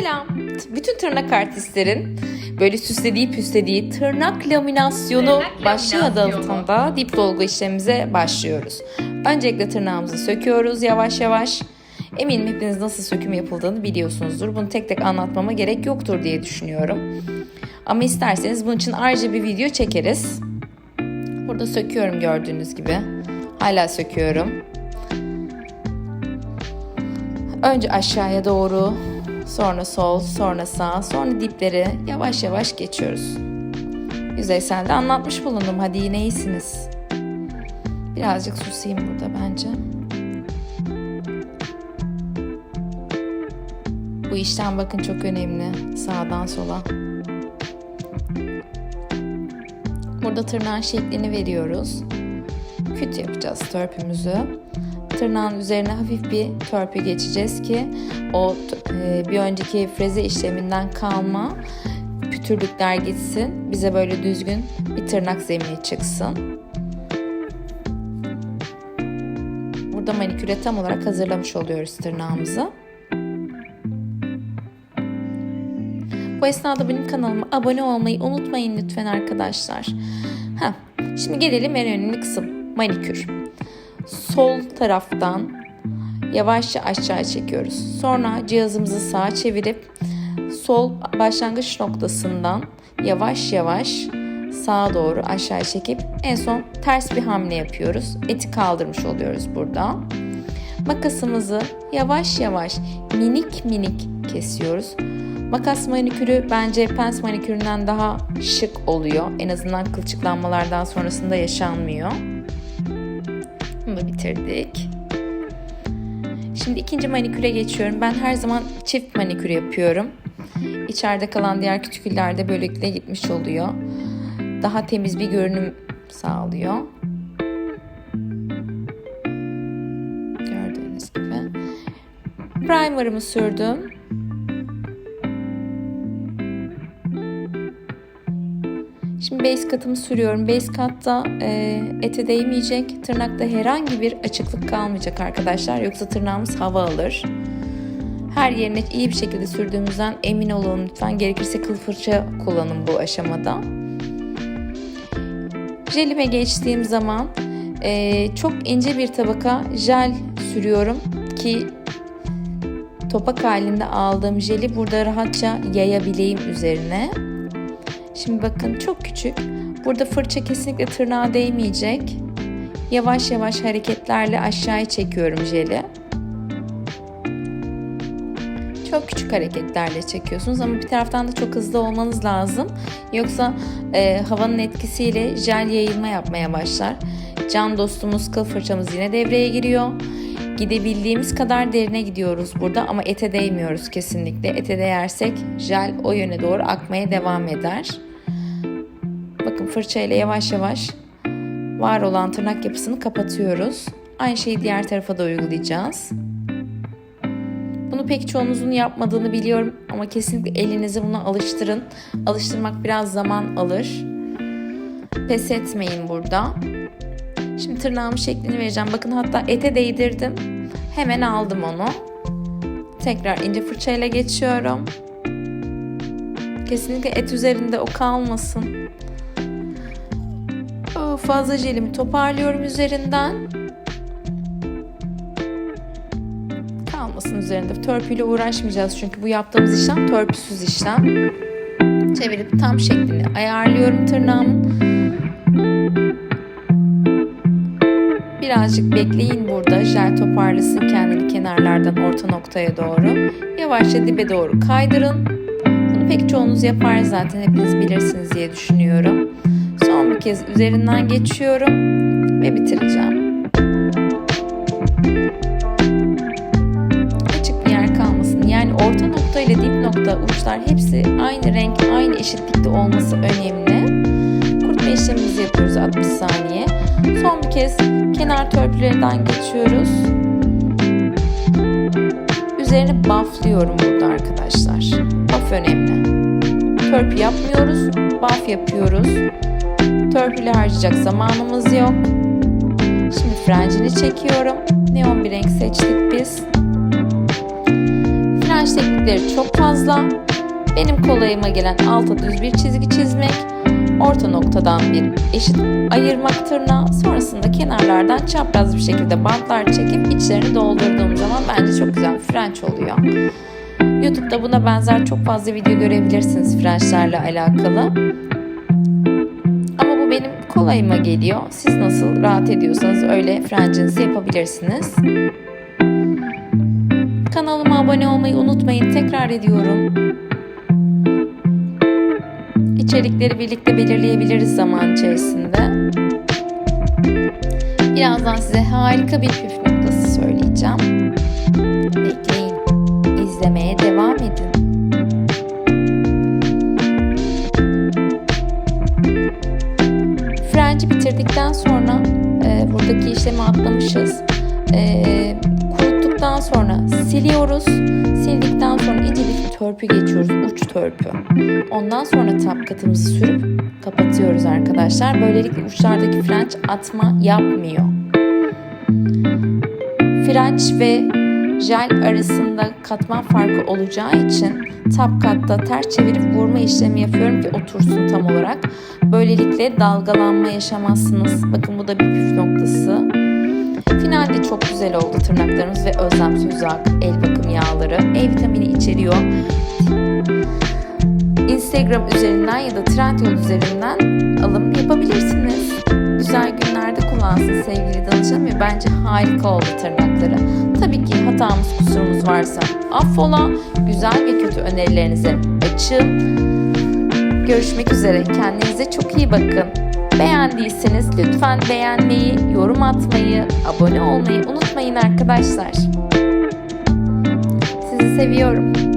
Selam. Bütün tırnak artistlerin böyle süslediği püslediği tırnak laminasyonu Tırnak başlığı adı altında dip dolgu işlemimize başlıyoruz. Öncelikle tırnağımızı söküyoruz yavaş yavaş. Eminim hepiniz nasıl söküm yapıldığını biliyorsunuzdur. Bunu tek tek anlatmama gerek yoktur diye düşünüyorum. Ama isterseniz bunun için ayrıca bir video çekeriz. Burada söküyorum gördüğünüz gibi. Hala söküyorum. Önce aşağıya doğru, sonra sol, sonra sağ, sonra dipleri yavaş yavaş geçiyoruz. Yüzeysel de anlatmış bulundum. Hadi yine iyisiniz. Birazcık susayım burada bence. Bu işlem bakın çok önemli. Sağdan sola. Burada tırnağın şeklini veriyoruz. Küt yapacağız törpümüzü. Tırnağın üzerine hafif bir törpü geçeceğiz ki o e, bir önceki freze işleminden kalma pütürlükler gitsin. Bize böyle düzgün bir tırnak zemini çıksın. Burada maniküre tam olarak hazırlamış oluyoruz tırnağımızı. Bu esnada benim kanalıma abone olmayı unutmayın lütfen arkadaşlar. Heh, şimdi gelelim en önemli kısım manikür. Sol taraftan yavaşça aşağı çekiyoruz. Sonra cihazımızı sağa çevirip sol başlangıç noktasından yavaş yavaş sağa doğru aşağı çekip en son ters bir hamle yapıyoruz. Eti kaldırmış oluyoruz burada. Makasımızı yavaş yavaş minik minik kesiyoruz. Makas manikürü bence pens maniküründen daha şık oluyor. En azından kılçıklanmalardan sonrasında yaşanmıyor. Bunu bitirdik. Şimdi ikinci maniküre geçiyorum. Ben her zaman çift manikür yapıyorum. İçeride kalan diğer kütüküller de böylelikle gitmiş oluyor. Daha temiz bir görünüm sağlıyor. Gördüğünüz gibi. Primer'ımı sürdüm. Base katımı sürüyorum. Base katta e, ete değmeyecek. Tırnakta herhangi bir açıklık kalmayacak arkadaşlar. Yoksa tırnağımız hava alır. Her yerine iyi bir şekilde sürdüğümüzden emin olun lütfen. Gerekirse kıl fırça kullanın bu aşamada. Jelime geçtiğim zaman e, çok ince bir tabaka jel sürüyorum ki topak halinde aldığım jeli burada rahatça yayabileyim üzerine. Şimdi bakın çok küçük. Burada fırça kesinlikle tırnağa değmeyecek. Yavaş yavaş hareketlerle aşağıya çekiyorum jeli. Çok küçük hareketlerle çekiyorsunuz ama bir taraftan da çok hızlı olmanız lazım. Yoksa e, havanın etkisiyle jel yayılma yapmaya başlar. Can dostumuz kıl fırçamız yine devreye giriyor. Gidebildiğimiz kadar derine gidiyoruz burada ama ete değmiyoruz kesinlikle. Ete değersek jel o yöne doğru akmaya devam eder. Bakın fırçayla yavaş yavaş var olan tırnak yapısını kapatıyoruz. Aynı şeyi diğer tarafa da uygulayacağız. Bunu pek çoğunuzun yapmadığını biliyorum ama kesinlikle elinizi buna alıştırın. Alıştırmak biraz zaman alır. Pes etmeyin burada. Şimdi tırnağımın şeklini vereceğim. Bakın hatta ete değdirdim. Hemen aldım onu. Tekrar ince fırçayla geçiyorum. Kesinlikle et üzerinde o kalmasın. Fazla jelimi toparlıyorum üzerinden. Kalmasın üzerinde. Törpüyle uğraşmayacağız çünkü bu yaptığımız işlem törpüsüz işlem. Çevirip tam şeklini ayarlıyorum tırnağımın. Birazcık bekleyin burada. Jel toparlasın kendini kenarlardan orta noktaya doğru. Yavaşça dibe doğru kaydırın. Bunu pek çoğunuz yapar zaten hepiniz bilirsiniz diye düşünüyorum. Kez üzerinden geçiyorum ve bitireceğim. Açık bir yer kalmasın. Yani orta nokta ile dip nokta uçlar hepsi aynı renk, aynı eşitlikte olması önemli. Kurutma işlemimizi yapıyoruz 60 saniye. Son bir kez kenar törpülerinden geçiyoruz. Üzerini bufflıyorum burada arkadaşlar. Buff önemli. Törpü yapmıyoruz, buff yapıyoruz. Törpüyle harcayacak zamanımız yok. Şimdi frencini çekiyorum. Neon bir renk seçtik biz. Frenç teknikleri çok fazla. Benim kolayıma gelen alta düz bir çizgi çizmek, orta noktadan bir eşit ayırmak tırnağı, sonrasında kenarlardan çapraz bir şekilde bantlar çekip içlerini doldurduğum zaman bence çok güzel bir French oluyor. YouTube'da buna benzer çok fazla video görebilirsiniz French'lerle alakalı. Kolayıma geliyor. Siz nasıl rahat ediyorsanız öyle French'inizi yapabilirsiniz. Kanalıma abone olmayı unutmayın. Tekrar ediyorum. İçerikleri birlikte belirleyebiliriz zaman içerisinde. Birazdan size harika bir püf noktası söyleyeceğim. Bitirdikten sonra e, buradaki işlemi atlamışız. E, kuruttuktan sonra siliyoruz. Sildikten sonra ince bir törpü geçiyoruz. Uç törpü. Ondan sonra tap katımızı sürüp kapatıyoruz arkadaşlar. Böylelikle uçlardaki French atma yapmıyor. French ve jel arasında katman farkı olacağı için tap katta ters çevirip vurma işlemi yapıyorum ki otursun tam olarak. Böylelikle dalgalanma yaşamazsınız. Bakın bu da bir püf noktası. Finalde çok güzel oldu tırnaklarımız ve Özlem Sözak el bakım yağları. E vitamini içeriyor. Instagram üzerinden ya da Trendyol üzerinden alım yapabilirsiniz. Kullansın sevgili danışanım ve bence harika oldu tırnakları. Tabii ki hatamız kusurumuz varsa affola. Güzel ve kötü önerilerinizi açın. Görüşmek üzere. Kendinize çok iyi bakın. Beğendiyseniz lütfen beğenmeyi, yorum atmayı, abone olmayı unutmayın arkadaşlar. Sizi seviyorum.